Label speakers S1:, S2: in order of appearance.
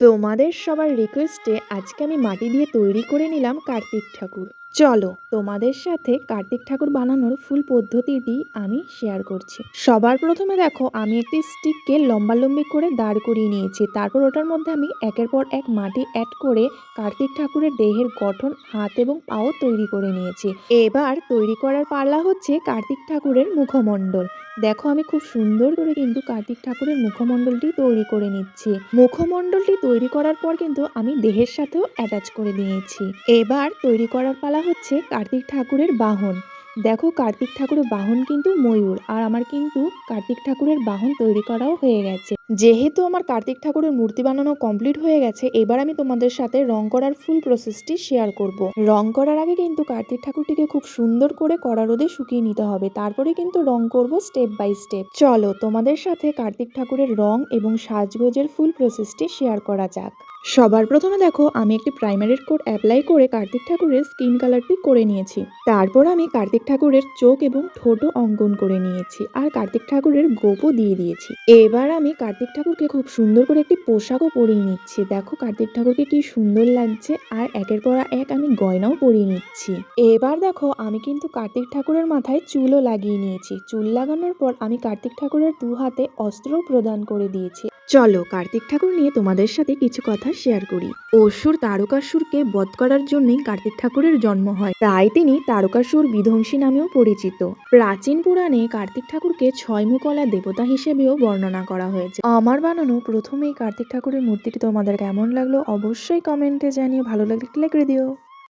S1: তোমাদের সবার রিকোয়েস্টে আজকে আমি মাটি দিয়ে তৈরি করে নিলাম কার্তিক ঠাকুর। চলো, তোমাদের সাথে কার্তিক ঠাকুর বানানোর ফুল পদ্ধতিটি আমি শেয়ার করছি। সবার প্রথমে দেখো, আমি একটি স্টিককে লম্বালম্বি করে দাঁড় করিয়ে নিয়েছি। তারপর ওটার মধ্যে আমি একের পর এক মাটি অ্যাড করে কার্তিক ঠাকুরের দেহের গঠন, হাত এবং পাও তৈরি করে নিয়েছি। এবার তৈরি করার পাল্লা হচ্ছে কার্তিক ঠাকুরের মুখমণ্ডল। দেখো আমি খুব সুন্দর করে কিন্তু কার্তিক ঠাকুরের মুখমণ্ডলটি তৈরি করে নিচ্ছি। মুখমণ্ডলটি তৈরি করার পর কিন্তু আমি দেহের সাথেও অ্যাটাচ করে দিয়েছি। এবার তৈরি করার পালা হচ্ছে কার্তিক ঠাকুরের বাহন। দেখো কার্তিক ঠাকুরের বাহন কিন্তু ময়ূর, আর আমার কিন্তু কার্তিক ঠাকুরের বাহন তৈরি করাও হয়ে গেছে। যেহেতু আমার কার্তিক ঠাকুরের মূর্তি বানানো কমপ্লিট হয়ে গেছে, এবার আমি তোমাদের সাথে রং করার ফুল প্রসেসটি শেয়ার করব। রং করার আগে কিন্তু কার্তিক ঠাকুরটিকে খুব সুন্দর করে কড়া রোদে শুকিয়ে নিতে হবে, তারপরে কিন্তু রং করব স্টেপ বাই স্টেপ চলো তোমাদের সাথে কার্তিক ঠাকুরের রং এবং সাজগোজের ফুল প্রসেসটি শেয়ার করা যাক। সবার প্রথমে দেখো, আমি একটি প্রাইমারির কোড অ্যাপ্লাই করে কার্তিক ঠাকুরের স্কিন কালারটি করে নিয়েছি। তারপর আমি কার্তিক ঠাকুরের চোখ এবং ঠোঁটও অঙ্কন করে নিয়েছি আর কার্তিক ঠাকুরের গোপও দিয়ে দিয়েছি। এবার আমি কার্তিক ঠাকুরকে খুব সুন্দর করে একটি পোশাকও পরিয়ে নিচ্ছি। দেখো কার্তিক ঠাকুরকে কি সুন্দর লাগছে আর একের পর এক আমি গয়নাও পরিয়ে নিচ্ছি। এবার দেখো, আমি কিন্তু কার্তিক ঠাকুরের মাথায় চুলও লাগিয়ে নিয়েছি। চুল লাগানোর পর আমি কার্তিক ঠাকুরের দু হাতে অস্ত্রও প্রদান করে দিয়েছি। চলো কার্তিক ঠাকুর নিয়ে তোমাদের সাথে কিছু কথা শেয়ার করি। অসুর তারকাসুরকে বধ করার জন্যই কার্তিক ঠাকুরের জন্ম হয়। তাই তিনি তারকাসুর বিধ্বংসী নামেও পরিচিত। প্রাচীন পুরাণে কার্তিক ঠাকুরকে ছয় ছয়মুখলা দেবতা হিসেবেও বর্ণনা করা হয়েছে। আমার বানানো প্রথমেই কার্তিক ঠাকুরের মূর্তিটি তোমাদের কেমন লাগল অবশ্যই কমেন্টে জানিয়ে ভালো লাগলে ক্লিক করে দিও।